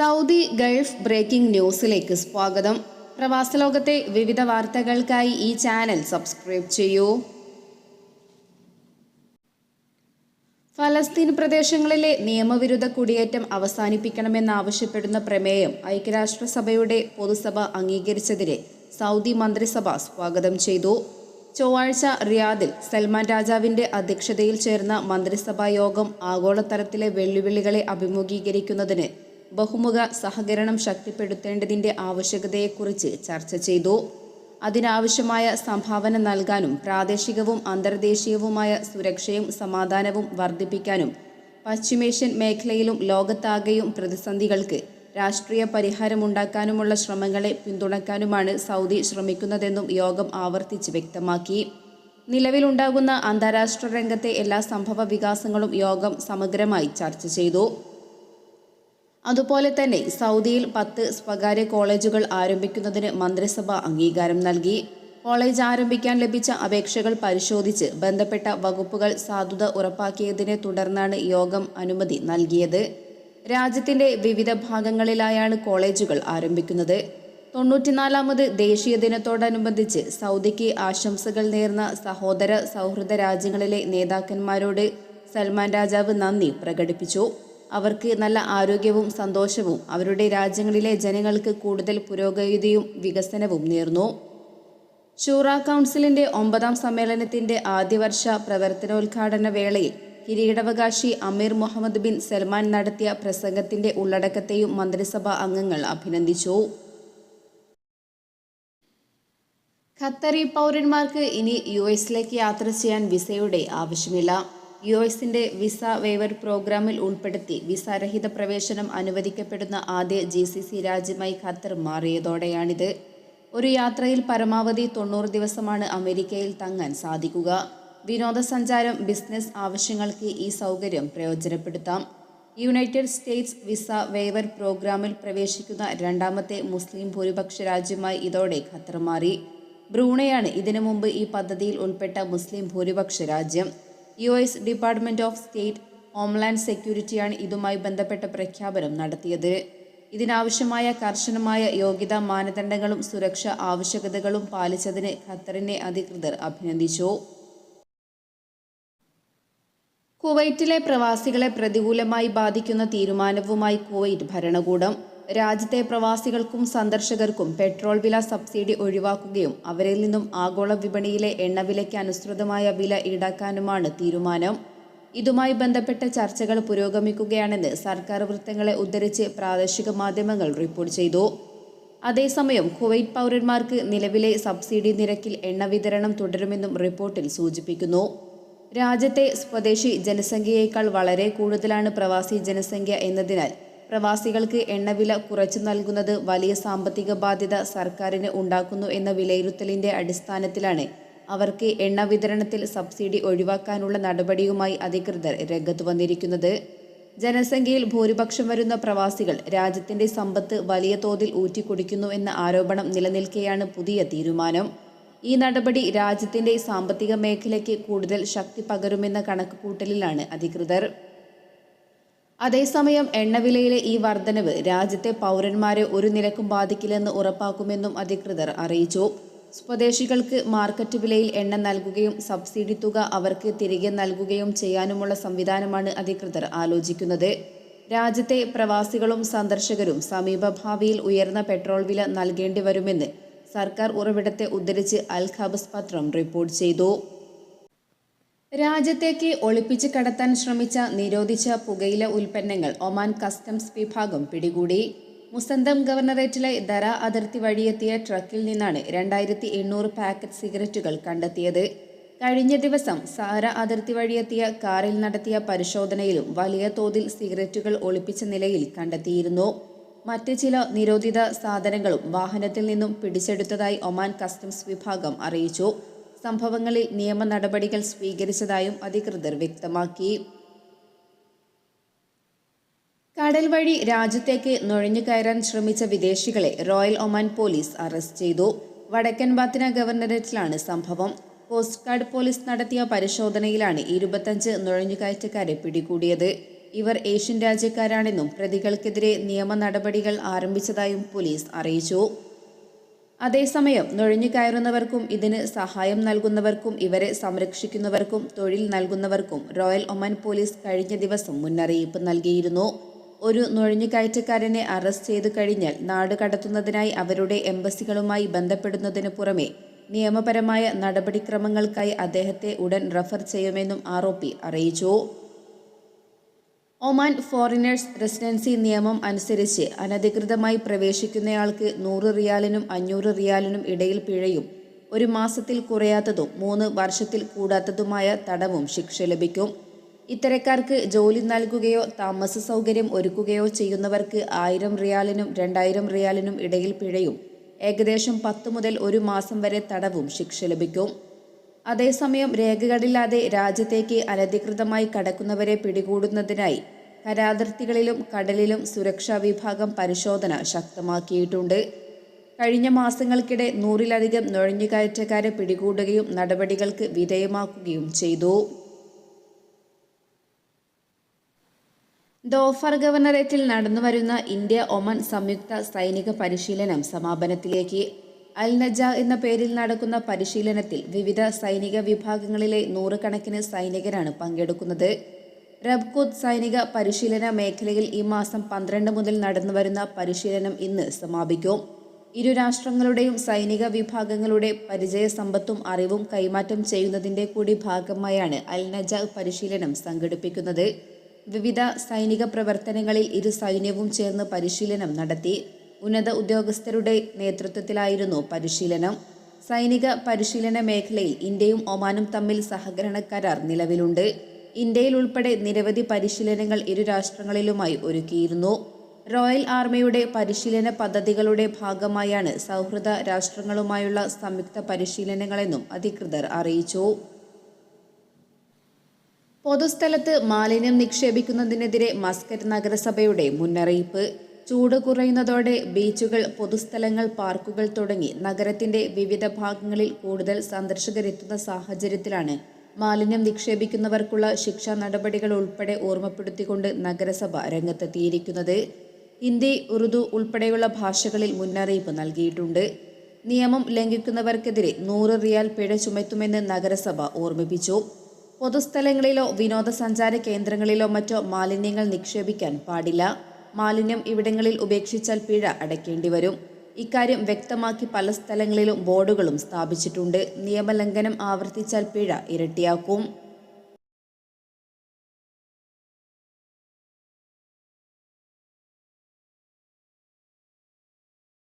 Saudi Gulf breaking ന്യൂസിലേക്ക് സ്വാഗതം. പ്രവാസ ലോകത്തെ വിവിധ വാർത്തകൾക്കായി ഈ ചാനൽ സബ്സ്ക്രൈബ് ചെയ്യൂ. ഫലസ്തീൻ പ്രദേശങ്ങളിലെ നിയമവിരുദ്ധ കുടിയേറ്റം അവസാനിപ്പിക്കണമെന്നാവശ്യപ്പെടുന്ന പ്രമേയം ഐക്യരാഷ്ട്രസഭയുടെ പൊതുസഭ അംഗീകരിച്ചതിനെ സൗദി മന്ത്രിസഭ സ്വാഗതം ചെയ്തു. ചൊവ്വാഴ്ച റിയാദിൽ സൽമാൻ രാജാവിന്റെ അധ്യക്ഷതയിൽ ചേർന്ന മന്ത്രിസഭാ യോഗം ആഗോളതലത്തിലെ വെല്ലുവിളികളെ അഭിമുഖീകരിക്കുന്നതിന് ബഹുമുഖ സഹകരണം ശക്തിപ്പെടുത്തേണ്ടതിന്റെ ആവശ്യകതയെക്കുറിച്ച് ചർച്ച ചെയ്തു. അതിനാവശ്യമായ സംഭാവന നൽകാനും പ്രാദേശികവും അന്തർദേശീയവുമായ സുരക്ഷയും സമാധാനവും വർദ്ധിപ്പിക്കാനും പശ്ചിമേഷ്യൻ മേഖലയിലും ലോകത്താകെയും പ്രതിസന്ധികൾക്ക് രാഷ്ട്രീയ പരിഹാരമുണ്ടാക്കാനുമുള്ള ശ്രമങ്ങളെ പിന്തുണക്കാനുമാണ് സൗദി ശ്രമിക്കുന്നതെന്നും യോഗം ആവർത്തിച്ച് വ്യക്തമാക്കി. നിലവിലുണ്ടാകുന്ന അന്താരാഷ്ട്ര രംഗത്തെ എല്ലാ സംഭവ വികാസങ്ങളും യോഗം സമഗ്രമായി ചർച്ച ചെയ്തു. അതുപോലെ തന്നെ സൗദിയിൽ പത്ത് സ്വകാര്യ കോളേജുകൾ ആരംഭിക്കുന്നതിന് മന്ത്രിസഭ അംഗീകാരം നൽകി. കോളേജ് ആരംഭിക്കാൻ ലഭിച്ച അപേക്ഷകൾ പരിശോധിച്ച് ബന്ധപ്പെട്ട വകുപ്പുകൾ സാധുത ഉറപ്പാക്കിയതിനെ തുടർന്നാണ് യോഗം അനുമതി നൽകിയത്. രാജ്യത്തിന്റെ വിവിധ ഭാഗങ്ങളിലായാണ് കോളേജുകൾ ആരംഭിക്കുന്നത്. തൊണ്ണൂറ്റിനാലാമത് ദേശീയ ദിനത്തോടനുബന്ധിച്ച് സൗദിക്ക് ആശംസകൾ നേർന്ന സഹോദര സൗഹൃദ രാജ്യങ്ങളിലെ നേതാക്കന്മാരോട് സൽമാൻ രാജാവ് നന്ദി പ്രകടിപ്പിച്ചു. അവർക്ക് നല്ല ആരോഗ്യവും സന്തോഷവും അവരുടെ രാജ്യങ്ങളിലെ ജനങ്ങൾക്ക് കൂടുതൽ പുരോഗതിയും വികസനവും നേർന്നു. ഷൂറ കൗൺസിലിന്റെ ഒമ്പതാം സമ്മേളനത്തിന്റെ ആദ്യവർഷ പ്രവർത്തനോദ്ഘാടന വേളയിൽ കിരീടവകാശി അമീർ മുഹമ്മദ് ബിൻ സൽമാൻ നടത്തിയ പ്രസംഗത്തിന്റെ ഉള്ളടക്കത്തെയും മന്ത്രിസഭാ അംഗങ്ങൾ അഭിനന്ദിച്ചു. ഖത്തറി പൗരന്മാർക്ക് ഇനി യു എസിലേക്ക് യാത്ര ചെയ്യാൻ വിസയുടെ ആവശ്യമില്ല. യു എസിന്റെ വിസ വേവർ പ്രോഗ്രാമിൽ ഉൾപ്പെടുത്തി വിസ രഹിത പ്രവേശനം അനുവദിക്കപ്പെടുന്ന ആദ്യ ജി സി സി രാജ്യമായി ഖത്തർ മാറിയതോടെയാണിത്. ഒരു യാത്രയിൽ പരമാവധി തൊണ്ണൂറ് ദിവസമാണ് അമേരിക്കയിൽ തങ്ങാൻ സാധിക്കുക. വിനോദസഞ്ചാരം ബിസിനസ് ആവശ്യങ്ങൾക്ക് ഈ സൗകര്യം പ്രയോജനപ്പെടുത്താം. യുണൈറ്റഡ് സ്റ്റേറ്റ്സ് വിസ വേവർ പ്രോഗ്രാമിൽ പ്രവേശിക്കുന്ന രണ്ടാമത്തെ മുസ്ലിം ഭൂരിപക്ഷ രാജ്യമായി ഇതോടെ ഖത്തർ മാറി. ബ്രൂണയാണ് ഇതിനു മുമ്പ് ഈ പദ്ധതിയിൽ ഉൾപ്പെട്ട മുസ്ലിം ഭൂരിപക്ഷ രാജ്യം. U S department of state homeland സെക്യൂരിറ്റിയാണ് ഇതുമായി ബന്ധപ്പെട്ട പ്രഖ്യാപനം നടത്തിയത്. ഇതിനാവശ്യമായ കർശനമായ യോഗ്യതാ മാനദണ്ഡങ്ങളും സുരക്ഷ ആവശ്യകതകളും പാലിച്ചതിന് ഖത്തറിനെ അധികൃതർ അഭിനന്ദിച്ചു. കുവൈറ്റിലെ പ്രവാസികളെ പ്രതികൂലമായി ബാധിക്കുന്ന തീരുമാനവുമായി കുവൈറ്റ് ഭരണകൂടം രാജ്യത്തെ പ്രവാസികൾക്കും സന്ദർശകർക്കും പെട്രോൾ വില സബ്സിഡി ഒഴിവാക്കുകയും അവരിൽ നിന്നും ആഗോള വിപണിയിലെ എണ്ണവിലയ്ക്ക് അനുസൃതമായ വില ഈടാക്കാനുമാണ് തീരുമാനം. ഇതുമായി ബന്ധപ്പെട്ട ചർച്ചകൾ പുരോഗമിക്കുകയാണെന്ന് സർക്കാർ വൃത്തങ്ങളെ ഉദ്ധരിച്ച് പ്രാദേശിക മാധ്യമങ്ങൾ റിപ്പോർട്ട് ചെയ്തു. അതേസമയം കുവൈറ്റ് പൗരന്മാർക്ക് നിലവിലെ സബ്സിഡി നിരക്കിൽ എണ്ണ വിതരണം തുടരുമെന്നും റിപ്പോർട്ടിൽ സൂചിപ്പിക്കുന്നു. രാജ്യത്തെ സ്വദേശി ജനസംഖ്യയേക്കാൾ വളരെ കൂടുതലാണ് പ്രവാസി ജനസംഖ്യ എന്നതിനാൽ പ്രവാസികൾക്ക് എണ്ണവില കുറച്ചു നൽകുന്നത് വലിയ സാമ്പത്തിക ബാധ്യത സർക്കാരിന് ഉണ്ടാക്കുന്നു എന്ന വിലയിരുത്തലിന്റെ അടിസ്ഥാനത്തിലാണ് അവർക്ക് എണ്ണ വിതരണത്തിൽ സബ്സിഡി ഒഴിവാക്കാനുള്ള നടപടിയുമായി അധികൃതർ രംഗത്ത് വന്നിരിക്കുന്നത്. ജനസംഖ്യയിൽ ഭൂരിപക്ഷം വരുന്ന പ്രവാസികൾ രാജ്യത്തിന്റെ സമ്പത്ത് വലിയ തോതിൽ ഊറ്റിക്കുടിക്കുന്നു എന്ന ആരോപണം നിലനിൽക്കെയാണ് പുതിയ തീരുമാനം. ഈ നടപടി രാജ്യത്തിന്റെ സാമ്പത്തിക മേഖലയ്ക്ക് കൂടുതൽ ശക്തി പകരുമെന്ന കണക്കുകൂട്ടലിലാണ് അധികൃതർ. അതേസമയം എണ്ണവിലയിലെ ഈ വർധനവ് രാജ്യത്തെ പൗരന്മാരെ ഒരു നിലക്കും ബാധിക്കില്ലെന്ന് ഉറപ്പാക്കുമെന്നും അധികൃതർ അറിയിച്ചു. സ്വദേശികൾക്ക് മാർക്കറ്റ് വിലയിൽ എണ്ണ നൽകുകയും സബ്സിഡി തുക അവർക്ക് തിരികെ നൽകുകയും ചെയ്യാനുമുള്ള സംവിധാനമാണ് അധികൃതർ ആലോചിക്കുന്നത്. രാജ്യത്തെ പ്രവാസികളും സന്ദർശകരും സമീപഭാവിയിൽ ഉയർന്ന പെട്രോൾ വില നൽകേണ്ടി വരുമെന്ന് സർക്കാർ ഉറവിടത്തെ ഉദ്ധരിച്ച് അൽ ഖബസ് പത്രം റിപ്പോർട്ട് ചെയ്തു. രാജ്യത്തേക്ക് ഒളിപ്പിച്ച് കടത്താൻ ശ്രമിച്ച നിരോധിച്ച പുകയില ഉൽപ്പന്നങ്ങൾ ഒമാൻ കസ്റ്റംസ് വിഭാഗം പിടികൂടി. മുസന്തം ഗവർണറേറ്റിലെ ദറ അതിർത്തി വഴിയെത്തിയ ട്രക്കിൽ നിന്നാണ് രണ്ടായിരത്തി എണ്ണൂറ് പാക്കറ്റ് സിഗരറ്റുകൾ കണ്ടെത്തിയത്. കഴിഞ്ഞ ദിവസം സാര അതിർത്തി വഴിയെത്തിയ കാറിൽ നടത്തിയ പരിശോധനയിലും വലിയ തോതിൽ സിഗരറ്റുകൾ ഒളിപ്പിച്ച നിലയിൽ കണ്ടെത്തിയിരുന്നു. മറ്റ് ചില നിരോധിത സാധനങ്ങളും വാഹനത്തിൽ നിന്നും പിടിച്ചെടുത്തതായി ഒമാൻ കസ്റ്റംസ് വിഭാഗം അറിയിച്ചു. സംഭവങ്ങളിൽ നിയമ നടപടികൾ സ്വീകരിച്ചതായും അധികൃതർ വ്യക്തമാക്കി. കടൽ വഴി രാജ്യത്തേക്ക് നുഴഞ്ഞു കയറാൻ ശ്രമിച്ച വിദേശികളെ റോയൽ ഒമാൻ പോലീസ് അറസ്റ്റ് ചെയ്തു. വടക്കൻ ബാത്തിന ഗവർണറേറ്റിലാണ് സംഭവം. കോസ്റ്റ് ഗാർഡ് പോലീസ് നടത്തിയ പരിശോധനയിലാണ് ഇരുപത്തഞ്ച് നുഴഞ്ഞുകയറ്റക്കാരെ പിടികൂടിയത്. ഇവർ ഏഷ്യൻ രാജ്യക്കാരാണെന്നും പ്രതികൾക്കെതിരെ നിയമ നടപടികൾ ആരംഭിച്ചതായും പോലീസ് അറിയിച്ചു. അതേസമയം നുഴഞ്ഞുകയറുന്നവർക്കും ഇതിന് സഹായം നൽകുന്നവർക്കും ഇവരെ സംരക്ഷിക്കുന്നവർക്കും തൊഴിൽ നൽകുന്നവർക്കും റോയൽ ഒമാൻ പോലീസ് കഴിഞ്ഞ ദിവസം മുന്നറിയിപ്പ് നൽകിയിരുന്നു. ഒരു നുഴഞ്ഞുകയറ്റക്കാരനെ അറസ്റ്റ് ചെയ്തു കഴിഞ്ഞാൽ നാട് കടത്തുന്നതിനായി അവരുടെ എംബസികളുമായി ബന്ധപ്പെടുന്നതിന് പുറമെ നിയമപരമായ നടപടിക്രമങ്ങൾക്കായി അദ്ദേഹത്തെ ഉടൻ റഫർ ചെയ്യുമെന്നും ആരോപി അറിയിച്ചു. ഒമാൻ ഫോറിനേഴ്സ് റെസിഡൻസി നിയമം അനുസരിച്ച് അനധികൃതമായി പ്രവേശിക്കുന്നയാൾക്ക് നൂറ് റിയാലിനും അഞ്ഞൂറ് റിയാലിനും ഇടയിൽ പിഴയും ഒരു മാസത്തിൽ കുറയാത്തതും മൂന്ന് വർഷത്തിൽ കൂടാത്തതുമായ തടവും ശിക്ഷ ലഭിക്കും. ഇത്തരക്കാർക്ക് ജോലി നൽകുകയോ താമസ സൗകര്യം ഒരുക്കുകയോ ചെയ്യുന്നവർക്ക് ആയിരം റിയാലിനും രണ്ടായിരം റിയാലിനും ഇടയിൽ പിഴയും ഏകദേശം പത്ത് മുതൽ ഒരു മാസം വരെ തടവും ശിക്ഷ ലഭിക്കും. അതേസമയം രേഖകളില്ലാതെ രാജ്യത്തേക്ക് അനധികൃതമായി കടക്കുന്നവരെ പിടികൂടുന്നതിനായി കരാതിർത്തികളിലും കടലിലും സുരക്ഷാ വിഭാഗം പരിശോധന ശക്തമാക്കിയിട്ടുണ്ട്. കഴിഞ്ഞ മാസങ്ങൾക്കിടെ നൂറിലധികം നുഴഞ്ഞുകയറ്റക്കാരെ പിടികൂടുകയും നടപടികൾക്ക് വിധേയമാക്കുകയും ചെയ്തു. ദോഫർ ഗവർണറേറ്റിൽ നടന്നുവരുന്ന ഇന്ത്യ ഒമൻ സംയുക്ത സൈനിക പരിശീലനം സമാപനത്തിലേക്ക്. അൽ നജ എന്ന പേരിൽ നടക്കുന്ന പരിശീലനത്തിൽ വിവിധ സൈനിക വിഭാഗങ്ങളിലെ നൂറുകണക്കിന് സൈനികരാണ് പങ്കെടുക്കുന്നത്. റബ്കോത്ത് സൈനിക പരിശീലന മേഖലയിൽ ഈ മാസം പന്ത്രണ്ട് മുതൽ നടന്നുവരുന്ന പരിശീലനം ഇന്ന് സമാപിക്കും. ഇരു രാഷ്ട്രങ്ങളുടെയും സൈനിക വിഭാഗങ്ങളുടെ പരിചയ സമ്പത്തും അറിവും കൈമാറ്റം ചെയ്യുന്നതിന്റെ കൂടി ഭാഗമായാണ് അൽ നജ പരിശീലനം സംഘടിപ്പിക്കുന്നത്. വിവിധ സൈനിക പ്രവർത്തനങ്ങളിൽ ഇരു സൈന്യവും ചേർന്ന് പരിശീലനം നടത്തി. ഉന്നത ഉദ്യോഗസ്ഥരുടെ നേതൃത്വത്തിലായിരുന്നു പരിശീലനം. സൈനിക പരിശീലന മേഖലയിൽ ഇന്ത്യയും ഒമാനും തമ്മിൽ സഹകരണ കരാർ നിലവിലുണ്ട്. ഇന്ത്യയിൽ ഉൾപ്പെടെ നിരവധി പരിശീലനങ്ങൾ ഇരു രാഷ്ട്രങ്ങളിലുമായി ഒരുക്കിയിരുന്നു. റോയൽ ആർമിയുടെ പരിശീലന പദ്ധതികളുടെ ഭാഗമായാണ് സൗഹൃദ രാഷ്ട്രങ്ങളുമായുള്ള സംയുക്ത പരിശീലനങ്ങളെന്നും അധികൃതർ അറിയിച്ചു. പൊതുസ്ഥലത്ത് മാലിന്യം നിക്ഷേപിക്കുന്നതിനെതിരെ മസ്കറ്റ് നഗരസഭയുടെ മുന്നറിയിപ്പ്. ചൂട് കുറയുന്നതോടെ ബീച്ചുകൾ പൊതുസ്ഥലങ്ങൾ പാർക്കുകൾ തുടങ്ങി നഗരത്തിന്റെ വിവിധ ഭാഗങ്ങളിൽ കൂടുതൽ സന്ദർശകരെത്തുന്ന സാഹചര്യത്തിലാണ് മാലിന്യം നിക്ഷേപിക്കുന്നവർക്കുള്ള ശിക്ഷാ നടപടികൾ ഉൾപ്പെടെ ഓർമ്മപ്പെടുത്തിക്കൊണ്ട് നഗരസഭ രംഗത്തെത്തിയിരിക്കുന്നത്. ഹിന്ദി ഉറുദു ഉൾപ്പെടെയുള്ള ഭാഷകളിൽ മുന്നറിയിപ്പ് നൽകിയിട്ടുണ്ട്. നിയമം ലംഘിക്കുന്നവർക്കെതിരെ നൂറ് റിയാൽ പിഴ ചുമത്തുമെന്ന് നഗരസഭ ഓർമ്മിപ്പിച്ചു. പൊതുസ്ഥലങ്ങളിലോ വിനോദസഞ്ചാര കേന്ദ്രങ്ങളിലോ മറ്റോ മാലിന്യങ്ങൾ നിക്ഷേപിക്കാൻ പാടില്ല. മാലിന്യം ഇവിടങ്ങളിൽ ഉപേക്ഷിച്ചാൽ പിഴ അടയ്ക്കേണ്ടി വരും. ഇക്കാര്യം വ്യക്തമാക്കി പല സ്ഥലങ്ങളിലും ബോർഡുകളും സ്ഥാപിച്ചിട്ടുണ്ട്. നിയമലംഘനം ആവർത്തിച്ചാൽ പിഴ ഇരട്ടിയാക്കും.